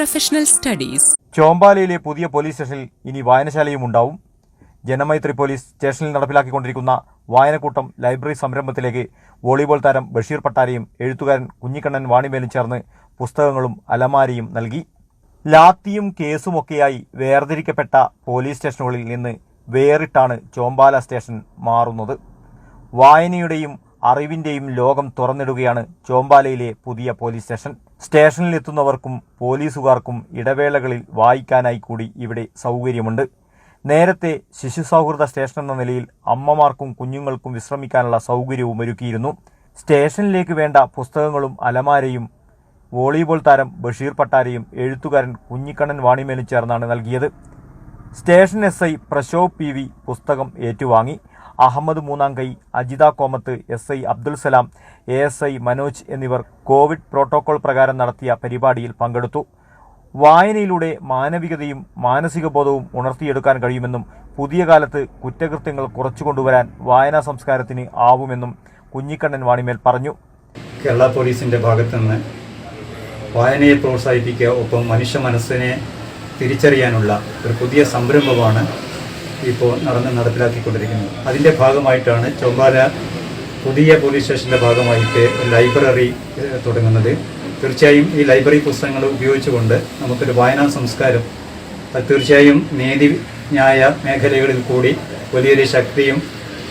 Professional studies ചോമ്പാലയിലെ പുതിയ police സ്റ്റേഷനിൽ ഇനി വായനശാലയും ഉണ്ടാവും. ജനമൈത്രി പോലീസ് സ്റ്റേഷനിൽ നടപ്പിലാക്കിക്കൊണ്ടിരിക്കുന്ന വായനക്കൂട്ടം ലൈബ്രറി സംരംഭത്തിലേക്ക് വോളിബോൾ താരം ബഷീർ പട്ടാരയും എഴുത്തുകാരൻ കുഞ്ഞിക്കണ്ണൻ വാണിമേലും ചേർന്ന് പുസ്തകങ്ങളും അലമാരിയും നൽകി. ലാത്തിയും കേസുമൊക്കെയായി വേർതിരിക്കപ്പെട്ട പോലീസ് സ്റ്റേഷനുകളിൽ നിന്ന് വേറിട്ടാണ് ചോമ്പാല സ്റ്റേഷൻ മാറുന്നത്. വായനയുടെയും അറിവിന്റെയും ലോകം തുറന്നിടുകയാണ് ചോമ്പാലയിലെ പുതിയ പോലീസ് സ്റ്റേഷൻ. സ്റ്റേഷനിലെത്തുന്നവർക്കും പോലീസുകാർക്കും ഇടവേളകളിൽ വായിക്കാനായി കൂടി ഇവിടെ സൗകര്യമുണ്ട്. നേരത്തെ ശിശു സൗഹൃദ സ്റ്റേഷൻ എന്ന നിലയിൽ അമ്മമാർക്കും കുഞ്ഞുങ്ങൾക്കും വിശ്രമിക്കാനുള്ള സൗകര്യവും ഒരുക്കിയിരുന്നു. സ്റ്റേഷനിലേക്ക് വേണ്ട പുസ്തകങ്ങളും അലമാരയും വോളിബോൾ താരം ബഷീർ പട്ടാരയും എഴുത്തുകാരൻ കുഞ്ഞിക്കണ്ണൻ വാണിമേനും ചേർന്നാണ് നൽകിയത്. Station S I Prashobh P V പുസ്തകം ഏറ്റുവാങ്ങി. Ahmed Moonnamkai Ajitha Komath S I Abdul Salam A S I Manoj എന്നിവർ കോവിഡ് പ്രോട്ടോകോൾ പ്രകാരം നടത്തിയ പരിപാടിയിൽ പങ്കെടുത്തു. വായനയിലൂടെ മാനവികതയും മാനസിക ബോധവും ഉണർത്തിയെടുക്കാൻ കഴിയുമെന്നും പുതിയ കാലത്ത് കുറ്റകൃത്യങ്ങൾ കുറച്ചുകൊണ്ടുവരാൻ വായനാ സംസ്കാരത്തിന് ആവുമെന്നും കുഞ്ഞിക്കണ്ണൻ വാണിമേൽ പറഞ്ഞു. കേരള പോലീസിന്റെ ഭാഗത്തു നിന്ന് വായനയെ പ്രോത്സാഹിപ്പിക്കുക ഒപ്പം മനുഷ്യ മനസ്സിനെ തിരിച്ചറിയാനുള്ള ഒരു പുതിയ സംരംഭമാണ് ഇപ്പോൾ നടന്ന് നടപ്പിലാക്കിക്കൊണ്ടിരിക്കുന്നത് അതിന്റെ ഭാഗമായിട്ടാണ് ചൊവ്വാല പുതിയ പോലീസ് സ്റ്റേഷന്റെ ഭാഗമായിട്ട് ഒരു ലൈബ്രറി തുടങ്ങുന്നത്. തീർച്ചയായും ഈ ലൈബ്രറി പുസ്തകങ്ങൾ ഉപയോഗിച്ചുകൊണ്ട് നമുക്കൊരു വായനാ സംസ്കാരം തീർച്ചയായും നീതി ന്യായ മേഖലകളിൽ കൂടി വലിയൊരു ശക്തിയും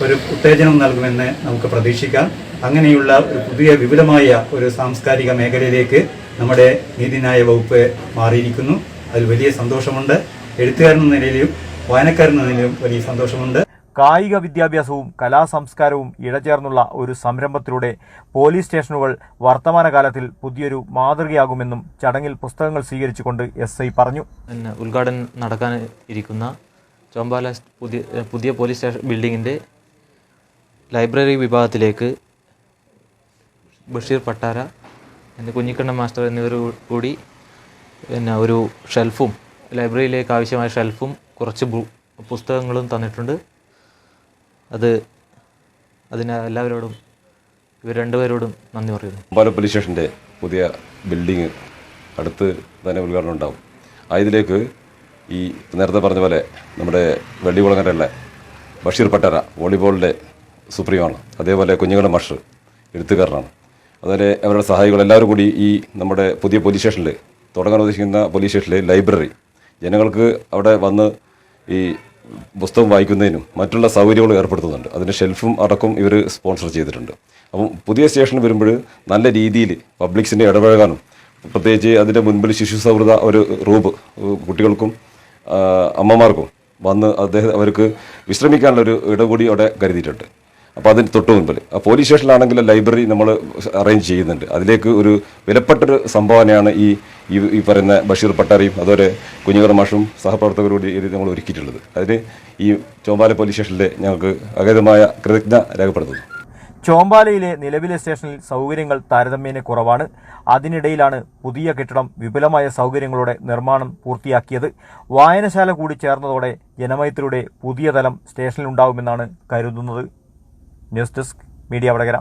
ഒരു ഉത്തേജനം നൽകുമെന്ന് നമുക്ക് പ്രതീക്ഷിക്കാം. അങ്ങനെയുള്ള ഒരു പുതിയ വിപുലമായ ഒരു സാംസ്കാരിക മേഖലയിലേക്ക് നമ്മുടെ നീതിന്യായ വകുപ്പ് മാറിയിരിക്കുന്നു. അതിൽ വലിയ സന്തോഷമുണ്ട്. എഴുത്തുകാരെന്ന നിലയിലും വായനക്കാരൻ വലിയ സന്തോഷമുണ്ട്. കായിക വിദ്യാഭ്യാസവും കലാസംസ്കാരവും ഇഴചേർന്നുള്ള ഒരു സംരംഭത്തിലൂടെ പോലീസ് സ്റ്റേഷനുകൾ വർത്തമാനകാലത്തിൽ പുതിയൊരു മാതൃകയാകുമെന്നും ചടങ്ങിൽ പുസ്തകങ്ങൾ സ്വീകരിച്ചുകൊണ്ട് എസ് ഐ പറഞ്ഞു. പിന്നെ ഉദ്ഘാടനം നടക്കാൻ ഇരിക്കുന്ന ചോമ്പാല പുതിയ പുതിയ പോലീസ് സ്റ്റേഷൻ ബിൽഡിങ്ങിന്റെ ലൈബ്രറി വിഭാഗത്തിലേക്ക് ബഷീർ പട്ടാര എന്റെ കുഞ്ഞിക്കണ്ണൻ മാസ്റ്റർ എന്നിവർ കൂടി പിന്നെ ഒരു ഷെൽഫും ലൈബ്രറിയിലേക്ക് ആവശ്യമായ ഷെൽഫും കുറച്ച് പുസ്തകങ്ങളും തന്നിട്ടുണ്ട്. അത് അതിന് എല്ലാവരോടും ഇവർ രണ്ടുപേരോടും നന്ദി പറയുന്നു. അമ്പാല പോലീസ് സ്റ്റേഷന്റെ പുതിയ ബിൽഡിങ് അടുത്ത് തന്നെ ഉദ്ഘാടനം ഉണ്ടാവും. ആ ഇതിലേക്ക് ഈ നേരത്തെ പറഞ്ഞ പോലെ നമ്മുടെ വെള്ളികുളങ്ങരയുള്ള ബഷീർ പട്ടര വോളിബോളിന്റെ സുപ്രീമാണ്. അതേപോലെ കുഞ്ഞുങ്ങളുടെ മഷർ എഴുത്തുകാരനാണ്. അതുപോലെ അവരുടെ സഹായികൾ എല്ലാവരും കൂടി ഈ നമ്മുടെ പുതിയ പോലീസ് സ്റ്റേഷനിൽ തുടങ്ങാൻ ഉദ്ദേശിക്കുന്ന പോലീസ് സ്റ്റേഷനിലെ ലൈബ്രറി ജനങ്ങൾക്ക് അവിടെ വന്ന് ഈ പുസ്തകം വായിക്കുന്നതിനും മറ്റുള്ള സൗകര്യങ്ങളും ഏർപ്പെടുത്തുന്നുണ്ട്. അതിന് ഷെൽഫും അടക്കം ഇവർ സ്പോൺസർ ചെയ്തിട്ടുണ്ട്. അപ്പം പുതിയ സ്റ്റേഷൻ വരുമ്പോൾ നല്ല രീതിയിൽ പബ്ലിക്സിന്റെ ഇടപഴകാനും പ്രത്യേകിച്ച് അതിന്റെ മുൻപിൽ ശിശു സൗഹൃദ ഒരു റൂബ് കുട്ടികൾക്കും അമ്മമാർക്കും വന്ന് അദ്ദേഹം അവർക്ക് വിശ്രമിക്കാനുള്ള ഒരു ഇടം കൂടി അവിടെ കരുതിയിട്ടുണ്ട്. അപ്പോൾ അതിന് തൊട്ട് മുൻപിൽ. പോലീസ് സ്റ്റേഷനിലാണെങ്കിൽ ലൈബ്രറി നമ്മൾ അറേഞ്ച് ചെയ്യുന്നുണ്ട്. അതിലേക്ക് ഒരു വിലപ്പെട്ടൊരു സംഭാവനയാണ് ഈ ഈ- ഈ പറയുന്ന ബഷീർ പട്ടാരിയും അതുപോലെ കുഞ്ഞുകട മാഷും സഹപ്രവർത്തകരോട് നമ്മൾ ഒരുക്കിയിട്ടുള്ളത്. അതിന് ഈ ചോമ്പാല പോലീസ് സ്റ്റേഷനിലെ ഞങ്ങൾക്ക് അഗതമായ കൃതജ്ഞ രേഖപ്പെടുത്തുന്നു. ചോമ്പാലയിലെ നിലവിലെ സ്റ്റേഷനിൽ സൗകര്യങ്ങൾ താരതമ്യേന കുറവാണ്. അതിനിടയിലാണ് പുതിയ കെട്ടിടം വിപുലമായ സൗകര്യങ്ങളോടെ നിർമ്മാണം പൂർത്തിയാക്കിയത്. വായനശാല കൂടി ചേർന്നതോടെ ജനമൈത്രിയുടെ പുതിയ തലം സ്റ്റേഷനിലുണ്ടാവുമെന്നാണ് കരുതുന്നത്. News desk media Vadakara.